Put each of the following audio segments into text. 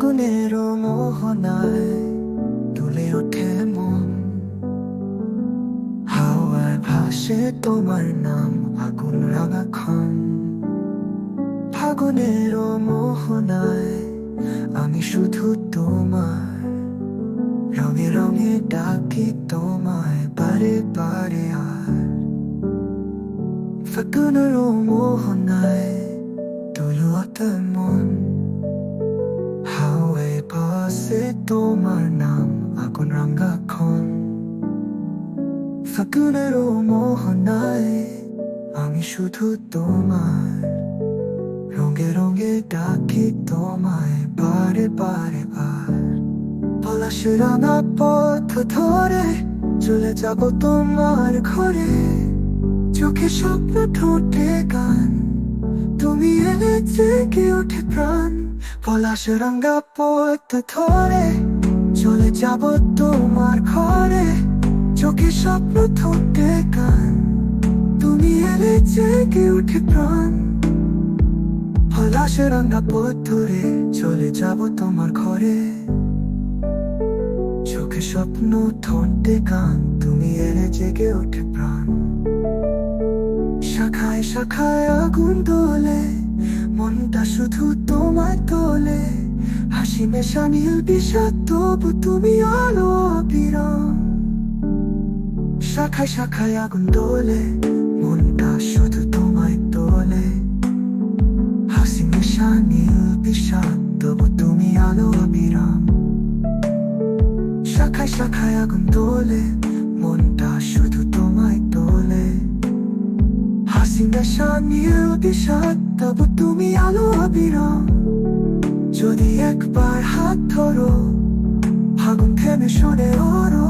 আগুনের মোহনায় তুলে ওঠে মন হাওয়ায় ভাসে তোমার নাম আগুন রাঙা খান ফাগুনের মোহনায় আমি শুধু তোমার রঙে রঙে ডাকি তোমায় পারে পারে আর ফাগুনের মোহনায় তুলো তুমি তোমার নাম আগুন রাঙ্গাক্ষণ ফাগুনের মোহনায় আমি শুধু তোমার রঙে রঙে ডাকি তোমায় বারে বারে বার পলাশে রাঙা পথ ধরে চলে যাব তোমার ঘরে চোখে স্বপ্ন ঠোঁটে গান তুমি এলে জেগে ওঠে প্রাণ পলাশ রাঙ্গা পথ ধরে চলে যাব তোমার ঘরে। চোখে স্বপ্ন ঠোঁটে গান তুমি এলে জেগে ওঠে প্রাণ। পলাশ রাঙ্গা পথ ধরে চলে যাব তোমার ঘরে। চোখে স্বপ্ন ঠোঁটে কান, তুমি এলে জেগে উঠে প্রাণ। শাখায় শাখায় আগুন দোলে, মনটা শুধু তোমার তোলে হাসি মেশা নীল বিষাদ, তবু তুমি আলো অবিরাম। শাখায় শাখায় আগুন দোলে মনটা শুধু তোমায় তোলে। হাসি মেশা নীল বিষাদ, তবু তুমি আলো অবিরাম। শাখায় শাখায় আগুন তোলে, মনটা শুধু তোমায় তোলে। হাসি মেশা নীল বিষাদ, তবু তুমি আলো অবিরাম। যদি একবার হাত ধরো, ফাগুন থেমে শোনে ওরো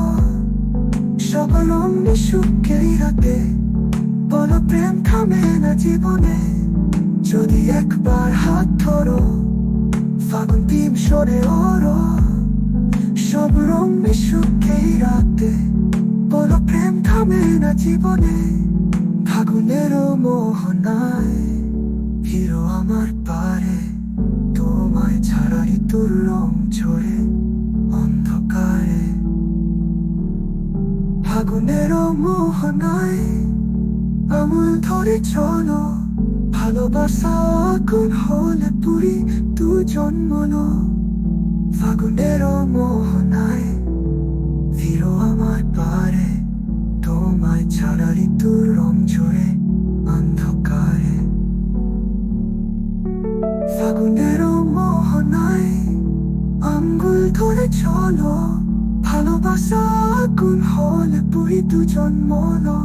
সব রঙে সুখে রাতে, বলো প্রেম থামে না জীবনে। যদি একবার হাত ধরো, ফাগুন টিম শোনে ওরো সব রঙে সুখে রাতে, বলো প্রেম থামে না জীবনে। ফাগুনের মোহনায় হিরো আমার পারে। তোমায় ছাড়া ঋতুর রং ঝরে অন্ধকারে। ফাগুনের মোহনায় আমুল ধরে চলো, ভালোবাসা আগুন হলে পুরি দুজন মনো ফাগুনের মোহনায় ফিরো আমার পারে, তোমায় ছাড়া ঋতুর রং ফাগুনের মোহনায় আঙ্গুল ধরে চলো ভালোবাসা আগুন হলে পুরি দুজন মনো